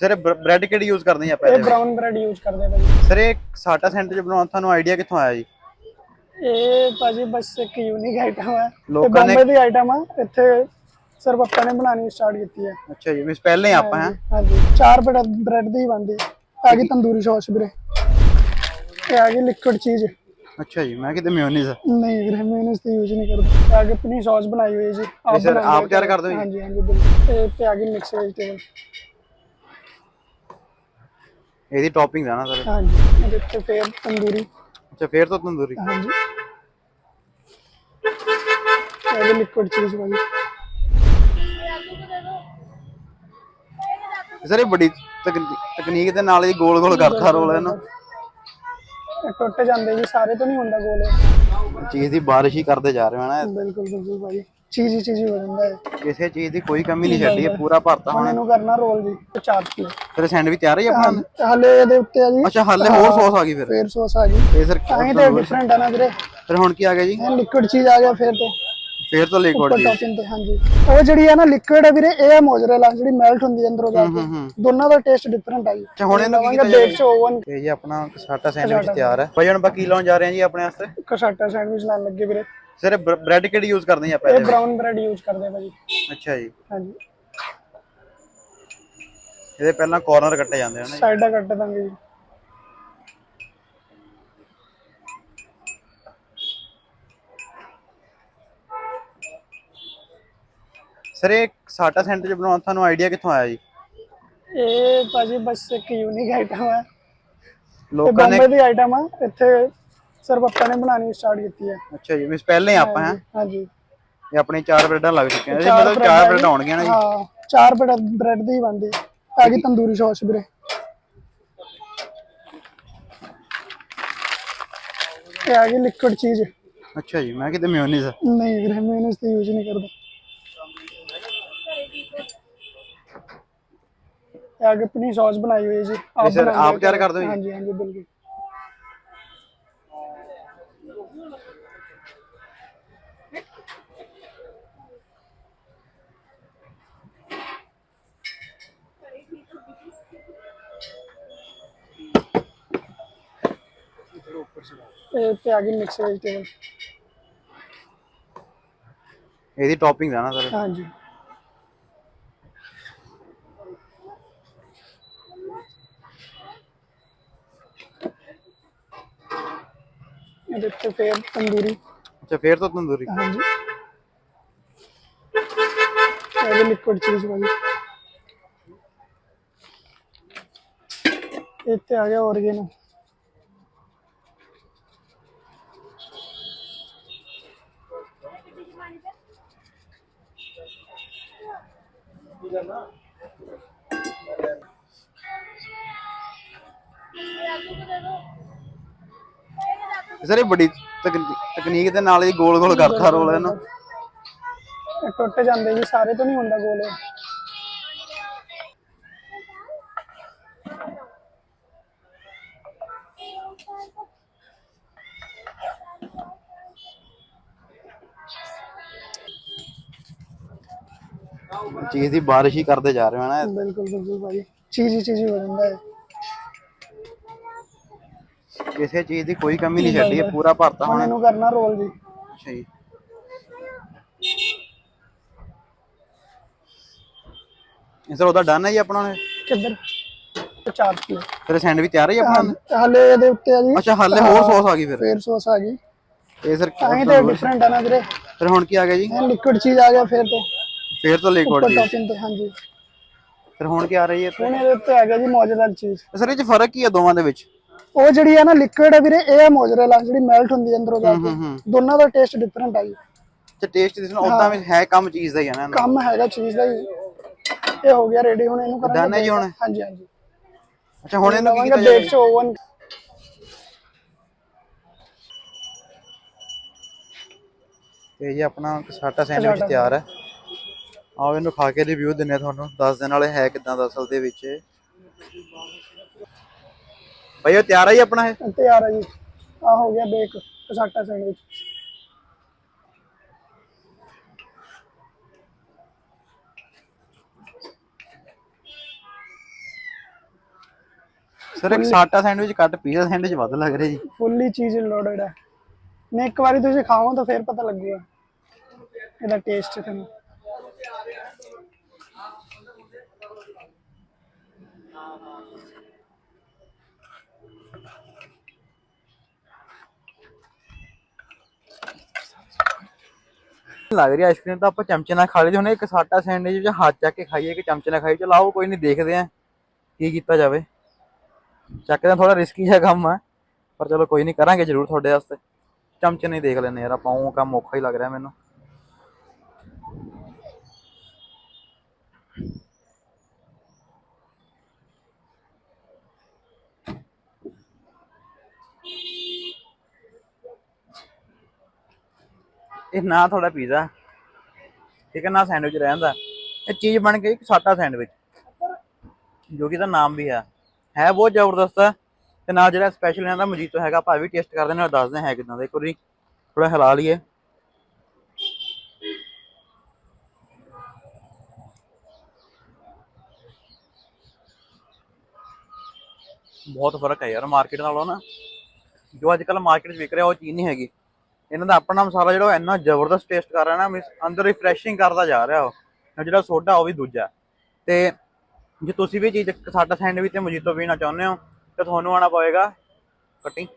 Sir bread ਕਿਹੜੀ use ਕਰਦੇ ਜੀ ਆਪਾਂ ਇਹ? ਬ੍ਰਾਊਨ ਬ੍ਰੈਡ ਯੂਜ਼ ਕਰਦੇ ਭਾਜੀ। ਸਰ ਇਹ ਸਾਟਾ ਸੈਂਟਰ ਚ ਬਣਾਉਣ ਤੁਹਾਨੂੰ ਆਈਡੀਆ ਕਿੱਥੋਂ ਆਇਆ ਜੀ? ਇਹ ਭਾਜੀ ਬਸ ਇੱਕ ਯੂਨੀਕ ਆਈਟਮ ਹੈ ਤੇ ਲੋਕਾਂ ਨੇ- ਦੀ ਆਈਟਮ ਹੈ ਇੱਥੇ ਸਰ ਪੱਪਾ ਨੇ ਬਣਾਉਣੀ ਸਟਾਰਟ ਕੀਤੀ ਹੈ ਅੱਛਾ ਜੀ ਮਿਸ ਪਹਿਲੇ ਆਪਾਂ ਹੈ? ਹਾਂਜੀ ਚਾਰ ਬ੍ਰੈਡ ਦੀ ਬਣਦੀ ਆ। ਗਈ ਤੰਦੂਰੀ ਸੌਸ ਵੀਰੇ। ਇਹ ਆ ਗਈ ਲਿਕਵਿਡ ਚੀਜ਼ ਅੱਛਾ ਜੀ ਮੈਂ ਕਿਤੇ ਮਿਓਨੀਜ਼ ਨਹੀਂ ਵੀਰੇ ਮੇਨਸ ਤੇ ਯੂਜ਼ ਨਹੀਂ ਕਰਦੇ ਆ ਗਈ ਪਨੀ ਸੌਸ ਬਣਾਈ ਹੋਈ ਜੀ। sir ਬਣਾਉਂਦੇ ਆਪ ਤਿਆਰ? ਕਰਦੇ ਹੋ ਜੀ? ਹਾਂਜੀ ਹਾਂਜੀ ਤੇ ਆ ਗਈ ਮਿਕਸ ਵੈਜੀਟੇਬਲ ਇਹਦੀ ਟੌਪਿੰਗ ਆ ਨਾ ਸਰ ਹਾਂਜੀ ਇਹਦੇ ਤੇ ਫੇਰ ਤੰਦੂਰੀ। ਅੱਛਾ ਫੇਰ ਤੋਂ ਤੰਦੂਰੀ। ਹਾਂਜੀ। ਇਹ ਵੀ ਲਿਕਵਿਡ ਚੀਜ਼ ਭਾਜੀ ਸਰ ਇਹ ਬੜੀ ਤਕਨੀ- ਤਕਨੀਕ ਦੇ ਨਾਲ ਹੀ ਗੋਲ ਗੋਲ ਕਰਦਾ ਰੋਲ ਹੈ ਨਾ? ਇਹ ਟੁੱਟ ਜਾਂਦੇ ਜੀ ਸਾਰੇ ਤੋਂ ਨਹੀਂ ਹੁੰਦਾ ਗੋਲ। ਚੀਜ਼ ਦੀ ਬਾਰਿਸ਼ ਹੀ ਕਰਦੇ ਜਾ ਰਹੇ ਹੋ ਨਾ? ਬਿਲਕੁਲ ਬਿਲਕੁਲ ਭਾਜੀ। ਚੀਜ਼ ਹੀ ਚੀਜ਼ ਹੀ ਹੋ ਜਾਂਦਾ ਹੈ। ਕਿਸੇ ਚੀਜ਼ ਦੀ ਕੋਈ ਕਮੀ ਨਹੀਂ ਛੱਡੀ ਹੈ ਪੂਰਾ ਭਰਤਾ ਹੁਣ ਹੁਣ। ਇਹਨੂੰ ਕਰਨਾ ਰੋਲ ਜੀ ਚਾਰ ਕਿਲੋ ਫਿਰ ਸੈਂਡਵਿਚ ਤਿਆਰ ਹੈ ਜੀ ਆਪਣਾ? ਹਲੇ ਇਹਦੇ ਉੱਤੇ ਆ ਜੀ। ਅੱਛਾ ਹਾਲੇ ਹੋਰ ਸੌਸ ਆ ਗਈ ਫਿਰ। ਫੇਰ ਸੌਸ ਆ ਗਈ। ਇਹ ਸਰ ਤਾਂ ਹੀ ਤੇ ਡਿਫਰੈਂਟ ਆ ਨਾ ਵੀਰੇ। ਫਿਰ ਹੁਣ ਕੀ ਆ ਗਿਆ ਜੀ? ਇਹ ਲਿਕਵਿਡ ਚੀਜ਼ ਆ ਗਿਆ ਫੇਰ ਤੋਂ। ਫੇਰ ਤੋਂ ਲਿਕਵਿਡ ਉੱਪਰ ਜੀ ਟੌਪਿੰਗ ਤੇ ਹਾਂਜੀ। ਉਹ ਜਿਹੜੀ ਹੈ ਨਾ ਲਿਕਵਿਡ ਹੈ ਵੀਰੇ ਇਹ ਹੈ ਮੋਜ਼ਰੇਲਾ ਜਿਹੜੀ ਮੈਲਟ ਹੁੰਦੀ ਹੈ ਅੰਦਰੋਂ ਜਾ ਕੇ। ਦੋਨਾਂ ਦਾ ਟੇਸਟ ਡਿਫਰੈਂਟ ਆ ਜੀ। ਅੱਛਾ ਹੁਣ ਇਹਨੂੰ ਕੀ ਕੀਤਾ ਬੇਕ ਚ ਓਵਨ ਇਹ ਜੀ ਆਪਣਾ ਸਾਟਾ ਸੈਂਡਵਿਚ ਤਿਆਰ ਹੈ। ਭਾਈ ਹੁਣ ਆਪਾਂ ਕੀ ਲਾਉਣ ਜਾ ਰਹੇ ਹਾਂ ਜੀ ਆਪਣੇ ਵਾਸਤੇ? ਕਸਾਟਾ ਸੈਂਡਵਿਚ ਲਾਣ ਲੱਗੇ ਵੀਰੇ। ਸਰ ਬ੍ਰੈਡ ਕਿਹੜੀ ਯੂਜ਼ ਕਰਦੇ ਜੀ ਆਪਾਂ ਇਹ? ਬ੍ਰਾਊਨ ਬ੍ਰੈਡ ਯੂਜ਼ ਕਰਦੇ ਆ ਭਾਜੀ। ਅੱਛਾ ਜੀ। ਹਾਂਜੀ। ਇਹਦੇ ਪਹਿਲਾਂ ਕਾਰਨਰ ਕੱਟੇ ਜਾਂਦੇ ਹਨ ਸਾਈਡਾਂ ਕੱਟ ਦਾਂਗੇ ਜੀ। ਸਰ ਇਹ ਸਾਟਾ ਸੈਂਟਰ ਚ ਬਣਾਉਣ ਤੁਹਾਨੂੰ ਆਈਡੀਆ ਕਿੱਥੋਂ ਆਇਆ ਜੀ? ਇਹ ਭਾਜੀ ਬਸ ਇੱਕ ਯੂਨੀਕ ਆਈਟਮ ਹੈ ਲੋਕਾਂ ਨੇ ਬੰਬੇ ਦੀ ਆਈਟਮ ਹੈ ਇੱਥੇ ਸਰ ਪੱਪਾ ਨੇ ਬਣਾਉਣੀ ਸਟਾਰਟ ਕੀਤੀ ਹੈ। ਅੱਛਾ ਜੀ ਮਿਸ ਪਹਿਲੇ ਹੀ ਆਪਾਂ ਹੈ? ਹਾਂਜੀ। ਇਹ ਆਪਣੇ ਚਾਰ ਬ੍ਰੈਡਾਂ ਲੱਗ ਚੁੱਕੀਆਂ ਨੇ। ਮਤਲਬ ਚਾਰ ਬ੍ਰੈਡ ਆਉਣਗੀਆਂ ਨਾ ਜੀ? ਹਾਂ ਚਾਰ ਬ੍ਰੈਡ ਦੀ ਬਣਦੀ। ਆ ਗਈ ਤੰਦੂਰੀ ਸੌਸ ਵੀਰੇ। ਇਹ ਆ ਗਈ ਲਿਕਵਿਡ ਚੀਜ਼ ਅੱਛਾ ਜੀ ਮੈਂ ਕਿਤੇ ਮਿਓਨੀਜ਼ ਨਹੀਂ ਵੀਰੇ ਮੇਨਸ ਤੇ ਯੂਜ਼ ਨਹੀਂ ਕਰਦੇ। ਇਹ ਆ ਗਈ ਪਨੀ ਸੌਸ ਬਣਾਈ ਹੋਈ ਜੀ। sir ਬਣਾਉਂਦੇ ਆਪ ਤਿਆਰ ਘਰੇ? ਕਰਦੇ ਹੋ ਜੀ? ਹਾਂਜੀ ਹਾਂਜੀ ਬਿਲਕੁਲ। ਤੇ ਆ ਗਈ ਮਿਕਸ ਵੈਜੀਟੇਬਲ ਇਹਦੀ ਟੌਪਿੰਗ ਆ ਨਾ ਸਰ ਹਾਂਜੀ। ਇਹਦੇ ਤੇ ਫੇਰ ਤੰਦੂਰੀ। ਅੱਛਾ ਫੇਰ ਤੋਂ ਤੰਦੂਰੀ। ਹਾਂਜੀ। ਇਹ ਵੀ ਲਿਕਵਿਡ ਚੀਜ਼ ਭਾਜੀ ਇੱਥੇ ਆ ਗਿਆ ਔਰਗੇਨੋ ਸਰ ਇਹ ਬੜੀ ਤਕਨੀਕ ਦੇ ਨਾਲ ਹੀ ਗੋਲ ਗੋਲ ਕਰਤਾ ਰੋਲ ਇਹਨੂੰ ਟੁੱਟ ਜਾਂਦੇ ਜੀ, ਸਾਰੇ ਤੋਂ ਨਹੀਂ ਹੁੰਦਾ ਗੋਲ ਇਹ। ਚੀਜ਼ ਦੀ ਬਾਰਿਸ਼ ਹੀ ਕਰਦੇ ਜਾ ਰਹੇ ਹੋ ਨਾ ਬਿਲਕੁਲ ਬਿਲਕੁਲ ਭਾਜੀ। ਚੀਜ਼ ਹੀ ਚੀਜ਼ ਹੀ ਹੋ ਜਾਂਦਾ ਹੈ। ਕਿਸੇ ਚੀਜ਼ ਦੀ ਕੋਈ ਕਮੀ ਨਹੀਂ ਛੱਡੀ ਹੈ ਪੂਰਾ ਭਰਤਾ ਹੁਣ ਇਹਨੂੰ ਕਰਨਾ ਰੋਲ ਜੀ। ਅੱਛਾ ਜੀ। ਇਹ ਸਰ ਉਹਦਾ ਡਨ ਹੈ ਜੀ ਆਪਣਾ ਹੁਣ? ਕਿੱਧਰ? ਚਾਰ ਕਿਲੋ। ਫਿਰ ਸੈਂਡਵਿਚ ਤਿਆਰ ਹੈ ਆਪਣਾ? ਹਲੇ ਇਹਦੇ ਉੱਤੇ ਆ ਜੀ। ਅੱਛਾ ਹਾਲੇ ਹੋਰ ਸੌਸ ਆ ਗਈ ਫਿਰ। ਫੇਰ ਸੌਸ ਆ ਗਈ। ਇਹ ਸਰ ਤਾਂ ਹੀ ਤੇ ਡਿਫਰੈਂਟ ਆ ਨਾ ਵੀਰੇ। ਫਿਰ ਹੁਣ ਕੀ ਆ ਗਿਆ ਜੀ? ਇਹ ਲਿਕਵਿਡ ਚੀਜ਼ ਆ ਗਿਆ ਫੇਰ ਤੋਂ। ਫੇਰ ਤੋਂ ਲਿਕਵਿਡ ਉੱਪਰ ਜੀ ਟੌਪਿੰਗ ਤੇ ਹਾਂਜੀ। ਫਿਰ ਹੁਣ ਕੀ ਆ ਰਹੀ ਹੈ ਹੁਣ ਇਹਦੇ ਉੱਤੇ ਆ ਗਿਆ ਜੀ ਮੋਜ਼ਰੇਲਾ ਚੀਜ਼। ਸਰ ਇਹ ਚ ਫ਼ਰਕ ਕੀ ਹੈ ਦੋਵਾਂ ਦੇ ਵਿੱਚ? ਉਹ ਜਿਹੜੀ ਹੈ ਨਾ ਲਿਕਵਿਡ ਹੈ ਵੀਰੇ ਇਹ ਹੈ ਮੋਜ਼ਰੇਲਾ ਜਿਹੜੀ ਮੈਲਟ ਹੁੰਦੀ ਹੈ ਅੰਦਰੋਂ ਜਾ ਕੇ। ਦੋਨਾਂ ਦਾ ਟੇਸਟ ਡਿਫਰੈਂਟ ਆ ਜੀ। ਤੇ ਟੇਸਟ ਦਿਸਣਾ ਉਦਾਂ ਵੀ ਹੈ ਕੰਮ ਚੀਜ਼ ਦਾ ਹੀ ਹੈ ਨਾ। ਕੰਮ ਹੈਗਾ ਚੀਜ਼ ਦਾ ਹੀ। ਇਹ ਹੋ ਗਿਆ ਰੈਡੀ ਹੁਣ ਇਹਨੂੰ ਕਰਾਂਗੇ Done ਹੈ ਜੀ ਹੁਣ? ਹਾਂਜੀ ਹਾਂਜੀ। ਅੱਛਾ ਹੁਣ ਇਹਨੂੰ ਕੀ ਕੀਤਾ ਜਾਵੇ ਬੇਕ ਚ ਓਵਨ ਤੇ ਜੀ ਆਪਣਾ ਸਾਟਾ ਸੈਂਡਵਿਚ ਤਿਆਰ ਹੈ। ਆਓ ਇਹਨੂੰ ਖਾ ਕੇ ਰਿਵਿਊ ਦਿੰਨੇ ਆ ਤੁਹਾਨੂੰ। ਦੱਸ ਦੇਣ ਵਾਲੇ ਹੈ ਕਿਦਾਂ ਦਾ ਅਸਲ ਦੇ ਵਿੱਚ। ਭਾਈ ਉਹ ਤਿਆਰ ਹੈ ਜੀ ਆਪਣਾ ਇਹ? ਤਿਆਰ ਹੈ ਜੀ। ਆ ਹੋ ਗਿਆ ਬੇਕ ਕਸਾਟਾ ਸੈਂਡਵਿਚ ਸਰ ਇੱਕ ਸਾਟਾ ਸੈਂਡਵਿਚ ਕੱਟ ਪੀਜ਼ਾ ਸੈਂਡਵਿਚ ਵੱਧ ਲੱਗ ਰਿਹਾ ਜੀ। ਫੁੱਲੀ ਚੀਜ਼ ਲੋਡਡ ਹੈ ਨਹੀਂ ਇੱਕ ਵਾਰੀ ਤੁਸੀਂ ਖਾਓ ਤਾਂ ਫਿਰ ਪਤਾ ਲੱਗੂਗਾ। ਇਹਦਾ ਟੇਸਟ ਤੁਹਾਨੂੰ। ਲੱਗ ਰਹੀ ਆਈਸਕ੍ਰੀਮ ਤਾਂ ਆਪਾਂ ਚਮਚੇ ਨਾਲ ਖਾ ਲਈ ਹੁਣ ਇੱਕ ਸਾਟਾ ਸੈਂਡਵਿਚ ਵਿੱਚ ਹੱਥ ਚੱਕ ਕੇ ਖਾਈਏ ਕਿ ਚਮਚੇ ਨਾਲ ਖਾਈਏ। ਚਲ ਆਓ ਕੋਈ ਨਹੀਂ ਦੇਖਦੇ ਆ ਕੀ ਕੀਤਾ ਜਾਵੇ। ਚੱਕਦਾ ਥੋੜਾ ਰਿਸਕੀ ਜਿਹਾ ਕੰਮ ਆ, ਪਰ ਚਲੋ ਕੋਈ ਨਹੀਂ ਕਰਾਂਗੇ ਜ਼ਰੂਰ ਤੁਹਾਡੇ ਵਾਸਤੇ। ਚਮਚੇ ਨਹੀਂ ਦੇਖ ਲੈਂਦੇ ਯਾਰ, ਆਪਾਂ ਉਹ ਕੰਮ ਔਖਾ ਹੀ ਲੱਗ ਰਿਹਾ ਮੈਨੂੰ। ਇਹ ਨਾ ਤੁਹਾਡਾ ਪੀਜ਼ਾ, ਠੀਕ ਹੈ, ਨਾ ਸੈਂਡਵਿਚ ਰਹਿੰਦਾ। ਇਹ ਚੀਜ਼ ਬਣ ਗਈ ਇੱਕ ਸਾਟਾ ਸੈਂਡਵਿਚ, ਜੋ ਕਿ ਇਹਦਾ ਨਾਮ ਵੀ ਹੈ ਹੈ ਬਹੁਤ ਜ਼ਬਰਦਸਤ ਹੈ ਤੇ ਨਾਲ ਜਿਹੜਾ ਸਪੈਸ਼ਲ ਇਹਨਾਂ ਦਾ ਮਜੀਤੋ ਹੈਗਾ, ਭਾਵੇਂ ਵੀ ਟੇਸਟ ਕਰਦੇ ਨਾਲ ਦੱਸਦੇ ਹੈ ਕਿਦਾਂ ਦਾ। ਇੱਕ ਵਾਰੀ ਥੋੜਾ ਹਿਲਾ ਲਈਏ। ਬਹੁਤ ਫ਼ਰਕ ਹੈ ਯਾਰ ਮਾਰਕੀਟ ਨਾਲੋਂ ਨਾ। ਜੋ ਅੱਜ ਕੱਲ ਮਾਰਕੀਟ 'ਚ ਵਿਕ ਰਿਹਾ, ਉਹ ਚੀਜ਼ ਨਹੀਂ ਹੈਗੀ। ਇਹਨਾਂ ਦਾ ਆਪਣਾ ਮਸਾਲਾ ਜਿਹੜਾ ਉਹ ਇੰਨਾ ਜ਼ਬਰਦਸਤ ਟੇਸਟ ਕਰ ਰਿਹਾ ਨਾ, ਮੀਨਸ ਅੰਦਰ ਰਿਫਰੈਸ਼ਿੰਗ ਕਰਦਾ ਜਾ ਰਿਹਾ ਉਹ। ਜਿਹੜਾ ਸੋਡਾ ਉਹ ਵੀ ਦੂਜਾ। ਤੇ ਜੇ ਤੁਸੀਂ ਵੀ ਚੀਜ਼ ਸਾਡਾ ਸੈਂਡਵਿਚ ਤੇ ਮਜੀਤੋ ਪੀਣਾ ਚਾਹੁੰਦੇ ਹੋ, ਤਾਂ ਤੁਹਾਨੂੰ ਆਣਾ ਪਵੇਗਾ ਕਟਿੰਗ